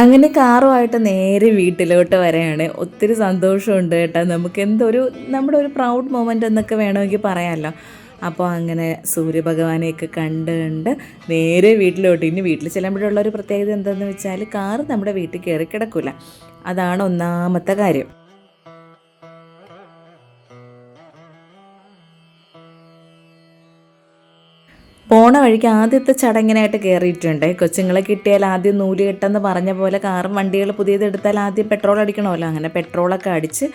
അങ്ങനെ കാറുമായിട്ട് നേരെ വീട്ടിലോട്ട് വരെയാണ്. ഒത്തിരി സന്തോഷമുണ്ട് കേട്ടോ. നമുക്ക് എന്തൊരു നമ്മുടെ ഒരു പ്രൗഡ് മൊമെന്റ് എന്നൊക്കെ വേണമെങ്കിൽ പറയാമല്ലോ അപ്പോൾ അങ്ങനെ സൂര്യഭഗവാനെയൊക്കെ കണ്ട് കണ്ട് നേരെ വീട്ടിലോട്ട്. ഇനി വീട്ടിൽ ചെല്ലുമ്പോഴുള്ള ഒരു പ്രത്യേകത എന്താണെന്ന് വെച്ചാൽ കാറ് നമ്മുടെ വീട്ടിൽ കയറി കിടക്കില്ല അതാണ് ഒന്നാമത്തെ കാര്യം. പോണ വഴിക്ക് ആദ്യത്തെ ചടങ്ങിനായിട്ട് കയറിയിട്ടുണ്ട് കൊച്ചുങ്ങളെ കിട്ടിയാൽ ആദ്യം നൂൽ കിട്ടെന്ന് പറഞ്ഞ പോലെ കാറും വണ്ടികൾ പുതിയത് എടുത്താൽ ആദ്യം പെട്രോൾ അടിക്കണമല്ലോ. അങ്ങനെ പെട്രോളൊക്കെ അടിച്ച്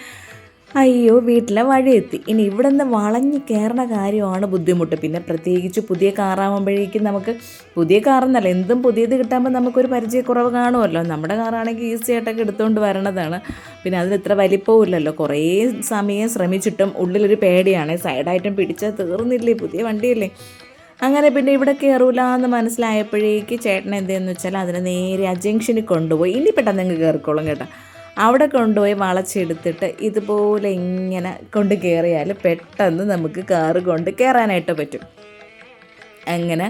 അയ്യോ വീട്ടിലെ വഴി എത്തി ഇനി ഇവിടെ നിന്ന് വളഞ്ഞ് കയറണ കാര്യമാണ് ബുദ്ധിമുട്ട്. പിന്നെ പ്രത്യേകിച്ച് പുതിയ കാറാകുമ്പോഴേക്കും നമുക്ക് പുതിയ കാറെന്നല്ല എന്തും പുതിയത് കിട്ടുമ്പോൾ നമുക്കൊരു പരിചയക്കുറവ് കാണുമല്ലോ. നമ്മുടെ കാറാണെങ്കിൽ ഈസി ആയിട്ടൊക്കെ എടുത്തുകൊണ്ട് വരണതാണ്. പിന്നെ അതിന് ഇത്ര വലിപ്പവും ഇല്ലല്ലോ കുറേ സമയം ശ്രമിച്ചിട്ടും ഉള്ളിലൊരു പേടിയാണ്. സൈഡായിട്ടും പിടിച്ചാൽ തീർന്നില്ലേ? പുതിയ വണ്ടിയല്ലേ? അങ്ങനെ പിന്നെ ഇവിടെ കയറൂല എന്ന് മനസ്സിലായപ്പോഴേക്ക് ചേട്ടൻ എന്തെന്ന് വെച്ചാൽ അതിനെ നേരെ ആ ജംഗ്ഷനിൽ കൊണ്ടുപോയി. ഇനി പെട്ടെന്ന് അങ്ങ് കയറിക്കോളും കേട്ടോ. അവിടെ കൊണ്ടുപോയി വളച്ചെടുത്തിട്ട് ഇതുപോലെ ഇങ്ങനെ കൊണ്ട് കയറിയാൽ പെട്ടെന്ന് നമുക്ക് കാറ് കൊണ്ട് കയറാനായിട്ട് പറ്റും. അങ്ങനെ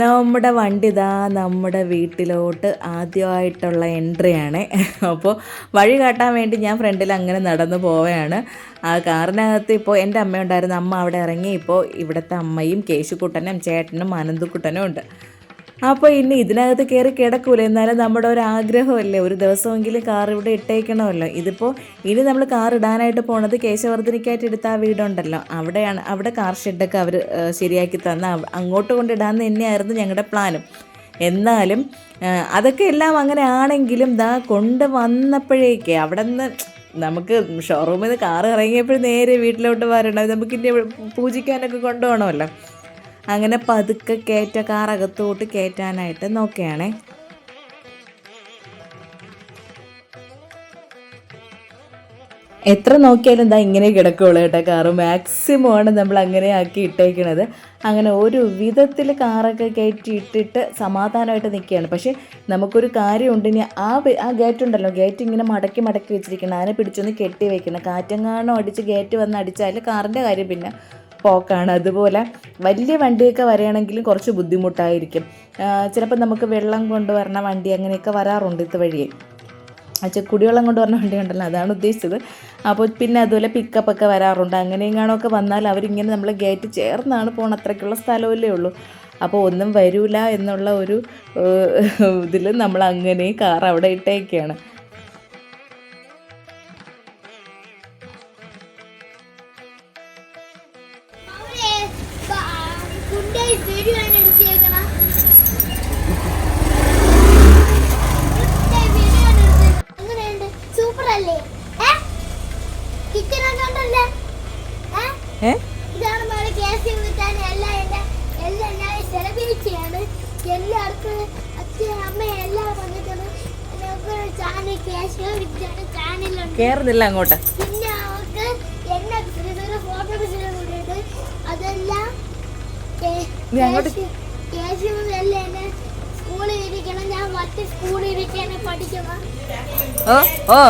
നമ്മുടെ വണ്ടി ഇതാ നമ്മുടെ വീട്ടിലോട്ട് ആദ്യമായിട്ടുള്ള എൻട്രിയാണ്. അപ്പോൾ വഴി കാട്ടാൻ വേണ്ടി ഞാൻ ഫ്രണ്ടിൽ അങ്ങനെ നടന്നു പോവുകയാണ്. ആ കാറിനകത്ത് ഇപ്പോൾ എന്റെ അമ്മ ഉണ്ടായിരുന്നു അമ്മ അവിടെ ഇറങ്ങി ഇപ്പോൾ ഇവിടുത്തെ അമ്മയും കേശുക്കുട്ടനും ചേട്ടനും അനന്തുക്കുട്ടനും ഉണ്ട്. അപ്പോൾ ഇനി ഇതിനകത്ത് കയറി കിടക്കൂല? എന്നാലും നമ്മുടെ ഒരു ആഗ്രഹമല്ലേ? ഒരു ദിവസമെങ്കിലും കാർ ഇവിടെ ഇട്ടേക്കണമല്ലോ. ഇതിപ്പോൾ ഇനി നമ്മൾ കാർ ഇടാനായിട്ട് പോണത് കേശവർദ്ധനിക്കായിട്ട് എടുത്ത ആ വീടുണ്ടല്ലോ. അവിടെയാണ് അവിടെ കാർ ഷെഡൊക്കെ അവർ ശരിയാക്കി തന്ന. അങ്ങോട്ട് കൊണ്ടിടാമെന്ന് തന്നെയായിരുന്നു ഞങ്ങളുടെ പ്ലാനും. എന്നാലും അതൊക്കെ എല്ലാം അങ്ങനെ ആണെങ്കിലും ദാ കൊണ്ട് വന്നപ്പോഴേക്ക് അവിടെ നിന്ന് നമുക്ക് ഷോറൂമിൽ നിന്ന് കാർ ഇറങ്ങിയപ്പോൾ നേരെ വീട്ടിലോട്ട് വരണം. നമുക്ക് ഇനി പൂജിക്കാനൊക്കെ കൊണ്ടുപോകണമല്ലോ. അങ്ങനെ പതുക്കെ കയറ്റ കാർ അകത്തോട്ട് കയറ്റാനായിട്ട് നോക്കുകയാണേ. എത്ര നോക്കിയാലും എന്താ ഇങ്ങനെ കിടക്കുള്ളൂ കേട്ടോ കാറ്. മാക്സിമം ആണ് നമ്മൾ അങ്ങനെ ആക്കി ഇട്ടേക്കണത്. അങ്ങനെ ഒരു വിധത്തിൽ കാറൊക്കെ കയറ്റി ഇട്ടിട്ട് സമാധാനമായിട്ട് നിൽക്കുകയാണ്. പക്ഷേ നമുക്കൊരു കാര്യമുണ്ട്. ഇനി ആ ആ ഗേറ്റ് ഉണ്ടല്ലോ ഗേറ്റ് ഇങ്ങനെ മടക്കി മടക്കി വെച്ചിരിക്കണം അതിനെ പിടിച്ചൊന്ന് കെട്ടി വെക്കണം. കാറ്റങ്ങാണോ അടിച്ച് ഗേറ്റ് വന്ന് അടിച്ചാൽ കാറിന്റെ കാര്യം പിന്നെ പോക്കാണ്. അതുപോലെ വലിയ വണ്ടിയൊക്കെ വരികയാണെങ്കിലും കുറച്ച് ബുദ്ധിമുട്ടായിരിക്കും. ചിലപ്പോൾ നമുക്ക് വെള്ളം കൊണ്ടുവരണ വണ്ടി അങ്ങനെയൊക്കെ വരാറുണ്ട് ഇത് വഴിയെ അച്ഛ കുടിവെള്ളം കൊണ്ടുവരുന്ന വണ്ടി ഉണ്ടല്ലോ അതാണ് ഉദ്ദേശിച്ചത്. അപ്പോൾ പിന്നെ അതുപോലെ പിക്കപ്പ് ഒക്കെ വരാറുണ്ട്. അങ്ങനെയെങ്ങാണൊക്കെ വന്നാൽ അവരിങ്ങനെ നമ്മൾ ഗേറ്റ് ചേർന്നാണ് പോകണം അത്രയ്ക്കുള്ള സ്ഥലമല്ലേ ഉള്ളൂ. അപ്പോൾ ഒന്നും വരൂല എന്നുള്ള ഒരു ഇതിൽ നമ്മൾ അങ്ങനെ കാർ അവിടെ ഇട്ടേക്കാണ്. എല്ലാവർക്കും അച്ഛൻ അമ്മ എല്ലാം വന്നിട്ടാണ് ചാനൽ കേസ് കിട്ടാണ് ചാനലുണ്ട് കയറുന്നില്ല അങ്ങോട്ട്. ഓ ഓ.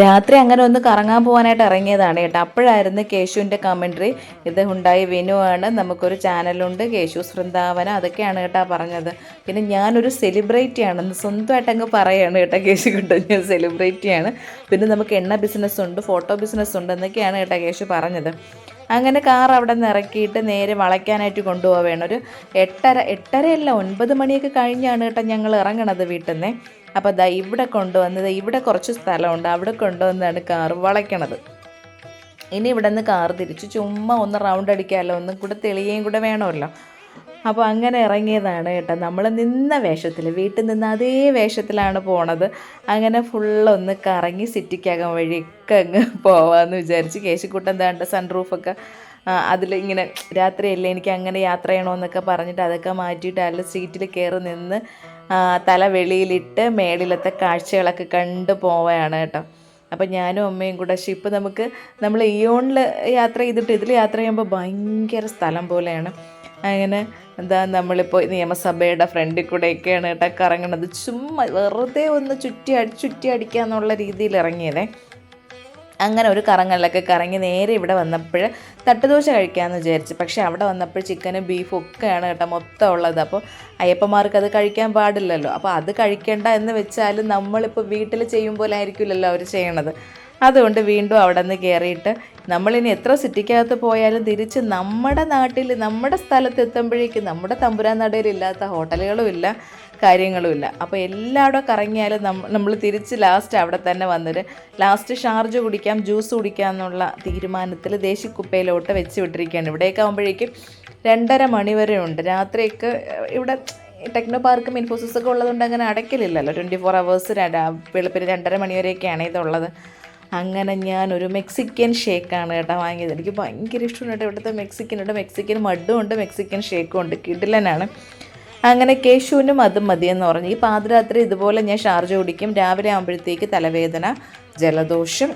രാത്രി അങ്ങനെ ഒന്ന് കറങ്ങാൻ പോകാനായിട്ട് ഇറങ്ങിയതാണ് കേട്ടോ. അപ്പോഴായിരുന്നു കേശുവിന്റെ കമൻട്രി ഇത് ഉണ്ടായി വിനുവാണ്. നമുക്കൊരു ചാനലുണ്ട് കേശു വൃന്ദാവന. അതൊക്കെയാണ് കേട്ടോ പറഞ്ഞത്. പിന്നെ ഞാനൊരു സെലിബ്രിറ്റി ആണെന്ന് സ്വന്തമായിട്ട് അങ്ങ് പറയുകയാണ് കേട്ടോ കേശു കിട്ടും. ഞാൻ സെലിബ്രിറ്റിയാണ് പിന്നെ നമുക്ക് എണ്ണ ബിസിനസ് ഉണ്ട് ഫോട്ടോ ബിസിനസ് ഉണ്ട് എന്നൊക്കെയാണ് കേട്ടോ കേശു പറഞ്ഞത്. അങ്ങനെ കാർ അവിടെ നിന്ന് ഇറക്കിയിട്ട് നേരെ വളയ്ക്കാനായിട്ട് കൊണ്ടുപോവുകയാണ്. ഒരു എട്ടര എട്ടരയല്ല ഒൻപത് മണിയൊക്കെ കഴിഞ്ഞാണ് കേട്ടോ ഞങ്ങൾ ഇറങ്ങണത് വീട്ടിൽ നിന്ന് അപ്പോൾ ദാ ഇവിടെ കൊണ്ടുവന്നത് ഇവിടെ കുറച്ച് സ്ഥലമുണ്ട് അവിടെ കൊണ്ടുവന്നാണ് കാർ വളയ്ക്കണത്. ഇനി ഇവിടെ നിന്ന് കാർ തിരിച്ച് ചുമ്മാ ഒന്ന് റൗണ്ട് അടിക്കാമല്ലോ ഒന്നും കൂടെ തെളിയുകയും കൂടെ വേണമല്ലോ. അപ്പോൾ അങ്ങനെ ഇറങ്ങിയതാണ് കേട്ടോ. നമ്മൾ നിന്ന വേഷത്തിൽ വീട്ടിൽ നിന്ന് അതേ വേഷത്തിലാണ് പോണത്. അങ്ങനെ ഫുള്ളൊന്ന് കറങ്ങി സിറ്റിക്കകം വഴിയൊക്കെ അങ്ങ് പോവാമെന്ന് വിചാരിച്ച് കേശിക്കുട്ടൻ താണ്ട സൺറൂഫൊക്കെ അതിൽ ഇങ്ങനെ രാത്രിയല്ലേ എനിക്ക് അങ്ങനെ യാത്ര ചെയ്യണമെന്നൊക്കെ പറഞ്ഞിട്ട് അതൊക്കെ മാറ്റിയിട്ട് അതിൽ സീറ്റിൽ കയറി നിന്ന് തല വെളിയിലിട്ട് മേളിലത്തെ കാഴ്ചകളൊക്കെ കണ്ട് പോവുകയാണ് കേട്ടോ. അപ്പം ഞാനും അമ്മയും കൂടെ പക്ഷേ ഷിപ്പ് നമുക്ക് നമ്മൾ ഇയോണിൽ യാത്ര ചെയ്തിട്ട് ഇതിൽ യാത്ര ചെയ്യുമ്പോൾ ഭയങ്കര സ്ഥലം പോലെയാണ്. അങ്ങനെ എന്താ നമ്മളിപ്പോൾ നിയമസഭയുടെ ഫ്രണ്ടിൽ കൂടെയൊക്കെയാണ് കേട്ടോ കറങ്ങണത് ചുമ്മാ വെറുതെ ഒന്ന് ചുറ്റി അടി ചുറ്റി അടിക്കുക എന്നുള്ള രീതിയിൽ ഇറങ്ങിയതേ. അങ്ങനെ ഒരു കറങ്ങലിലൊക്കെ കറങ്ങി നേരെ ഇവിടെ വന്നപ്പോൾ തട്ടുദോശ കഴിക്കാമെന്ന് വിചാരിച്ചു. പക്ഷേ അവിടെ വന്നപ്പോൾ ചിക്കനും ബീഫും ഒക്കെയാണ് കേട്ടോ മൊത്തം ഉള്ളത്. അപ്പോൾ അയ്യപ്പന്മാർക്ക് അത് കഴിക്കാൻ പാടില്ലല്ലോ. അപ്പോൾ അത് കഴിക്കേണ്ട എന്ന് വെച്ചാൽ നമ്മളിപ്പോൾ വീട്ടിൽ ചെയ്യും പോലെ ആയിരിക്കില്ലല്ലോ അവർ ചെയ്യണത്. അതുകൊണ്ട് വീണ്ടും അവിടെ നിന്ന് കയറിയിട്ട് നമ്മളിനി എത്ര സിറ്റിക്കകത്ത് പോയാലും തിരിച്ച് നമ്മുടെ നാട്ടിൽ നമ്മുടെ സ്ഥലത്ത് എത്തുമ്പോഴേക്കും നമ്മുടെ തമ്പുരാൻ നടയിലില്ലാത്ത ഹോട്ടലുകളും ഇല്ല കാര്യങ്ങളുമില്ല അപ്പോൾ എല്ലാവിടെ കറങ്ങിയാലും നമ്മ നമ്മൾ തിരിച്ച് ലാസ്റ്റ് അവിടെ തന്നെ വന്നിട്ട് ലാസ്റ്റ് ഷാർജ് കുടിക്കാം ജ്യൂസ് കുടിക്കാം എന്നുള്ള തീരുമാനത്തിൽ ദേശിക്കുപ്പയിലോട്ട് വെച്ച് വിട്ടിരിക്കുകയാണ്. ഇവിടേക്ക് ആകുമ്പോഴേക്കും രണ്ടര മണി വരെ ഉണ്ട്. രാത്രിയൊക്കെ ഇവിടെ ടെക്നോ പാർക്കും ഇൻഫോസിസൊക്കെ ഉള്ളതുകൊണ്ട് അങ്ങനെ അടയ്ക്കലില്ലല്ലോ. ട്വന്റി ഫോർ അവേഴ്സ് വെളുപ്പിന് രണ്ടര മണി വരെയൊക്കെയാണ് ഇതുള്ളത്. അങ്ങനെ ഞാൻ ഒരു മെക്സിക്കൻ ഷേക്കാണ് കേട്ടോ വാങ്ങിയത്. എനിക്ക് ഭയങ്കര ഇഷ്ടമാണ് കേട്ടോ ഇവിടുത്തെ മെക്സിക്കൻ. ഉണ്ട് മെക്സിക്കൻ മഡും ഉണ്ട് മെക്സിക്കൻ ഷേക്കും ഉണ്ട് കിടിലനാണ്. അങ്ങനെ കേശുവിനും അതും മതിയെന്ന് പറഞ്ഞു. ഈ പാതിരാത്രി ഇതുപോലെ ഞാൻ ഷാർജ കുടിക്കും. രാവിലെ ആകുമ്പോഴത്തേക്ക് തലവേദന ജലദോഷം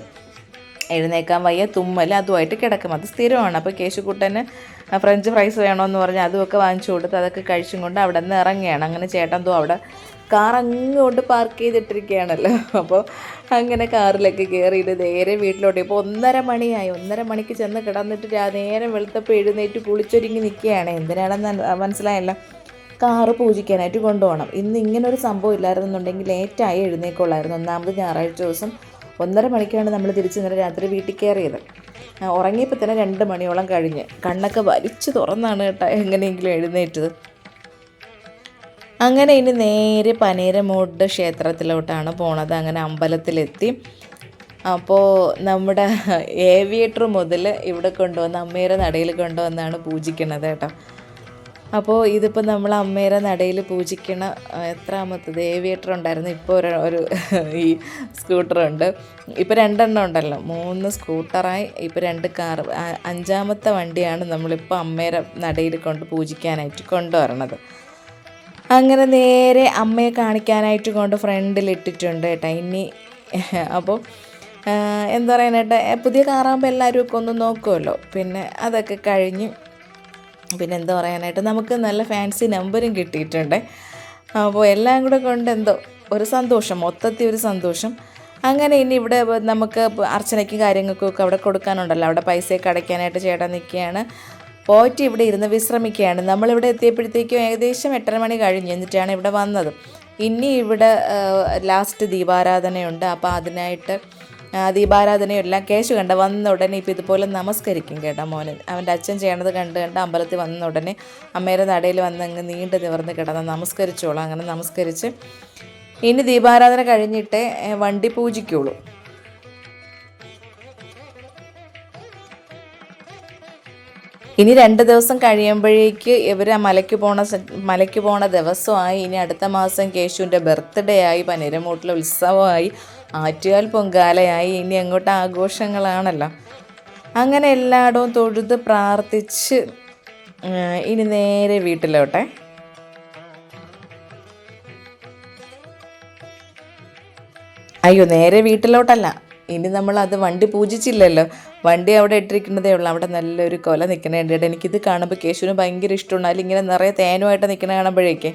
എഴുന്നേക്കാൻ വയ്യ തുമ്മൽ അതുമായിട്ട് കിടക്കും. അത് സ്ഥിരമാണ്. അപ്പോൾ കേശുക്കുട്ടന് ഫ്രഞ്ച് ഫ്രൈസ് വേണമെന്ന് പറഞ്ഞ് അതുമൊക്കെ വാങ്ങിച്ചു കൊടുത്ത് അതൊക്കെ കഴിച്ചും കൊണ്ട് അവിടെ നിന്ന് ഇറങ്ങിയാണ് അങ്ങനെ ചേട്ടൻ തോ അവിടെ കാർ അങ്ങോട്ട് പാർക്ക് ചെയ്തിട്ടിരിക്കുകയാണല്ലോ. അപ്പോൾ അങ്ങനെ കാറിലൊക്കെ കയറിയിട്ട് നേരെ വീട്ടിലോട്ട് ഇപ്പോൾ ഒന്നര മണിയായി. ഒന്നര മണിക്ക് ചെന്ന് കിടന്നിട്ട് നേരം വെളുത്തപ്പോൾ എഴുന്നേറ്റ് കുളിച്ചൊരുങ്ങി നിൽക്കുകയാണ് എന്തിനാണെന്ന് മനസ്സിലായല്ല. കാറ് പൂജിക്കാനായിട്ട് കൊണ്ടുപോകണം. ഇന്ന് ഇങ്ങനെ ഒരു സംഭവം ഇല്ലായിരുന്നുണ്ടെങ്കിൽ ലേറ്റായി എഴുന്നേക്കുള്ളായിരുന്നു ഒന്നാമത് ഞായറാഴ്ച ദിവസം. ഒന്നര മണിക്കാണ് നമ്മൾ തിരിച്ച് ഇന്നലെ രാത്രി വീട്ടിൽ കയറിയത്. ഉറങ്ങിയപ്പോൾ തന്നെ രണ്ട് മണിയോളം കഴിഞ്ഞ്. കണ്ണൊക്കെ വലിച്ചു തുറന്നാണ് കേട്ടോ എങ്ങനെയെങ്കിലും എഴുന്നേറ്റത്. അങ്ങനെ ഇനി നേരെ പനീരമൂട് ക്ഷേത്രത്തിലോട്ടാണ് പോണത്. അങ്ങനെ അമ്പലത്തിലെത്തി. അപ്പോൾ നമ്മുടെ ഏവിയേറ്റർ മുതൽ ഇവിടെ കൊണ്ടുവന്ന് അമ്മയുടെ നടയിൽ കൊണ്ടുവന്നാണ് പൂജിക്കുന്നത് കേട്ടോ. അപ്പോൾ ഇതിപ്പോൾ നമ്മൾ അമ്മയുടെ നടയിൽ പൂജിക്കണ എത്രാമത്തത്? ഏവിയേറ്റർ ഉണ്ടായിരുന്നു. ഇപ്പോൾ ഒരു ഒരു ഈ സ്കൂട്ടറുണ്ട് ഇപ്പോൾ രണ്ടെണ്ണം ഉണ്ടല്ലോ. മൂന്ന് സ്കൂട്ടറായി ഇപ്പോൾ രണ്ട് കാർ അഞ്ചാമത്തെ വണ്ടിയാണ് നമ്മളിപ്പോൾ അമ്മയുടെ നടയിൽ കൊണ്ട് പൂജിക്കാനായിട്ട് കൊണ്ടുവരണത്. അങ്ങനെ നേരെ അമ്മയെ കാണിക്കാനായിട്ട് കൊണ്ട് ഫ്രണ്ടിലിട്ടിട്ടുണ്ട് കേട്ടോ. ഇനി അപ്പോൾ എന്താ പറയാനായിട്ട് പുതിയ കാറാകുമ്പോൾ എല്ലാവരും ഒക്കെ ഒന്ന് നോക്കുമല്ലോ പിന്നെ അതൊക്കെ കഴിഞ്ഞ് പിന്നെ എന്താ പറയാനായിട്ട് നമുക്ക് നല്ല ഫാൻസി നമ്പറും കിട്ടിയിട്ടുണ്ട്. അപ്പോൾ എല്ലാം കൂടെ കൊണ്ട് എന്തോ ഒരു സന്തോഷം മൊത്തത്തിൽ ഒരു സന്തോഷം. അങ്ങനെ ഇനി ഇവിടെ നമുക്ക് അർച്ചനയ്ക്ക് അർച്ചനയ്ക്കും കാര്യങ്ങൾക്കും ഒക്കെ അവിടെ കൊടുക്കാനുണ്ടല്ലോ. അവിടെ പൈസയൊക്കെ അടയ്ക്കാനായിട്ട് ചേട്ടൻ നിൽക്കുകയാണ്. പോയിട്ട് ഇവിടെ ഇരുന്ന് വിശ്രമിക്കുകയാണ്. നമ്മളിവിടെ എത്തിയപ്പോഴത്തേക്കും ഏകദേശം എട്ടര മണി കഴിഞ്ഞ്. എന്നിട്ടാണ് ഇവിടെ വന്നത്. ഇനി ഇവിടെ ലാസ്റ്റ് ദീപാരാധനയുണ്ട്. അപ്പോൾ അതിനായിട്ട് ദീപാരാധനയെല്ലാം കേശു കണ്ട വന്ന ഉടനെ ഇപ്പം ഇതുപോലെ നമസ്കരിക്കും കേട്ടോ മോനെ. അവന്റെ അച്ഛൻ ചെയ്യണത് കണ്ട് കണ്ട് അമ്പലത്തിൽ വന്ന ഉടനെ അമ്മയുടെ നടയിൽ വന്ന് അങ്ങ് നീണ്ട് നിവർന്ന് കിടന്ന് നമസ്കരിച്ചോളാം. അങ്ങനെ നമസ്കരിച്ച് ഇനി ദീപാരാധന കഴിഞ്ഞിട്ടേ വണ്ടി പൂജിക്കുള്ളൂ. ഇനി രണ്ട് ദിവസം കഴിയുമ്പോഴേക്ക് ഇവർ ആ മലയ്ക്ക് പോണ മലയ്ക്ക് പോണ ദിവസമായി. ഇനി അടുത്ത മാസം കേശുവിന്റെ ബർത്ത്ഡേ ആയി പനിരമൂട്ടിലെ ഉത്സവമായി ആറ്റുകാൽ പൊങ്കാലയായി. ഇനി അങ്ങോട്ട് ആഘോഷങ്ങളാണല്ലോ. അങ്ങനെ എല്ലായിടവും തൊഴുത് പ്രാർത്ഥിച്ച് ഇനി നേരെ വീട്ടിലോട്ടെ. അയ്യോ നേരെ വീട്ടിലോട്ടല്ല. ഇനി നമ്മൾ അത് വണ്ടി പൂജിച്ചില്ലല്ലോ. വണ്ടി അവിടെ ഇട്ടിരിക്കുന്നതേ ഉള്ളൂ. അവിടെ നല്ലൊരു കൊല നിൽക്കണേണ്ട എനിക്കിത് കാണുമ്പോൾ കേശുവിന് ഭയങ്കര ഇഷ്ടമാണ്. അതിലിങ്ങനെ നിറയെ തേനുമായിട്ട് നിൽക്കണ കാണുമ്പോഴേക്ക്.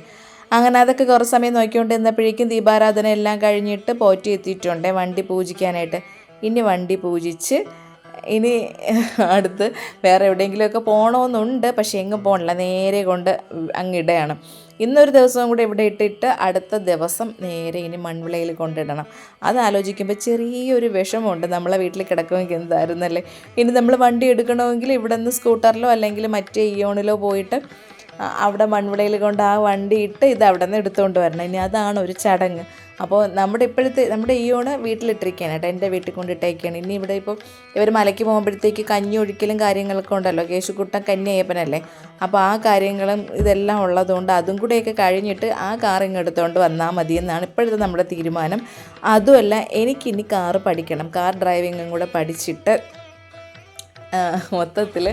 അങ്ങനെ അതൊക്കെ കുറച്ച് സമയം നോക്കിക്കൊണ്ട് നിന്നപ്പോഴേക്കും ദീപാരാധന എല്ലാം കഴിഞ്ഞിട്ട് പോറ്റി എത്തിയിട്ടുണ്ട് വണ്ടി പൂജിക്കാനായിട്ട്. ഇനി വണ്ടി പൂജിച്ച് ഇനി അടുത്ത് വേറെ എവിടെയെങ്കിലുമൊക്കെ പോകണമെന്നുണ്ട്. പക്ഷേ എങ്ങും പോകണില്ല. നേരെ കൊണ്ട് അങ്ങിടുകയാണ് ഇന്നൊരു ദിവസവും കൂടെ ഇവിടെ ഇട്ടിട്ട് അടുത്ത ദിവസം നേരെ ഇനി മൺവിളയിൽ കൊണ്ടിടണം. അത് ആലോചിക്കുമ്പോൾ ചെറിയൊരു വിഷമമുണ്ട്. നമ്മളെ വീട്ടിൽ കിടക്കുമെങ്കിൽ എന്തായിരുന്നല്ലേ? ഇനി നമ്മൾ വണ്ടി എടുക്കണമെങ്കിൽ ഇവിടെ നിന്ന് സ്കൂട്ടറിലോ അല്ലെങ്കിൽ മറ്റേ ഇയോണിലോ പോയിട്ട് അവിടെ മൺവിളയിൽ കൊണ്ട് ആ വണ്ടി ഇട്ട് ഇത് അവിടെ നിന്ന് എടുത്തുകൊണ്ട് വരണം. ഇനി അതാണ് ഒരു ചടങ്ങ്. അപ്പോൾ നമ്മുടെ ഇപ്പോഴത്തെ നമ്മുടെ ഈ ഓണ് വീട്ടിലിട്ടിരിക്കുകയാണ് കേട്ടോ. എന്റെ വീട്ടിൽ കൊണ്ടിട്ടേക്കാണ് ഇനി ഇവിടെ ഇപ്പോൾ ഇവർ മലയ്ക്ക് പോകുമ്പോഴത്തേക്ക് കഞ്ഞി ഒഴിക്കലും കാര്യങ്ങളൊക്കെ ഉണ്ടല്ലോ. കേശുക്കുട്ടൻ കന്യയ്യപ്പനല്ലേ അപ്പോൾ ആ കാര്യങ്ങളും ഇതെല്ലാം ഉള്ളതുകൊണ്ട് അതും കൂടെയൊക്കെ കഴിഞ്ഞിട്ട് ആ കാർ ഇങ്ങ് എടുത്തുകൊണ്ട് വന്നാൽ മതി എന്നാണ് ഇപ്പോഴത്തെ നമ്മുടെ തീരുമാനം. അതുമല്ല എനിക്കിനി കാറ് പഠിക്കണം. കാർ ഡ്രൈവിങ്ങും കൂടെ പഠിച്ചിട്ട് മൊത്തത്തിൽ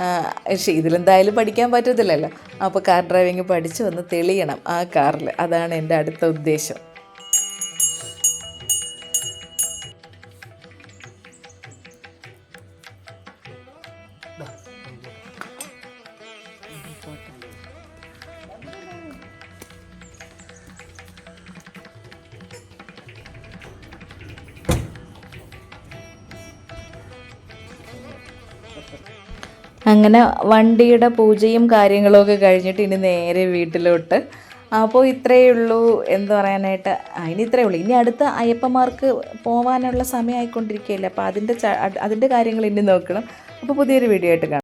പക്ഷേ ഇതിലെന്തായാലും പഠിക്കാൻ പറ്റത്തില്ലല്ലോ. അപ്പോൾ കാർ ഡ്രൈവിങ് പഠിച്ചു വന്ന് തെളിയണം ആ കാറിൽ അതാണ് എന്റെ അടുത്ത ഉദ്ദേശം. അങ്ങനെ വണ്ടിയുടെ പൂജയും കാര്യങ്ങളൊക്കെ കഴിഞ്ഞിട്ട് ഇനി നേരെ വീട്ടിലോട്ട്. അപ്പോൾ ഇത്രയേ ഉള്ളൂ എന്ന് പറയാനായിട്ട് അതിന് ഇത്രയേ ഉള്ളൂ. ഇനി അടുത്ത അയ്യപ്പന്മാർക്ക് പോകാനുള്ള സമയമായിക്കൊണ്ടിരിക്കുകയല്ലേ? അപ്പോൾ അതിന്റെ അതിന്റെ കാര്യങ്ങൾ ഇനി നോക്കണം. അപ്പോൾ പുതിയൊരു വീഡിയോ ആയിട്ട് കാണാം.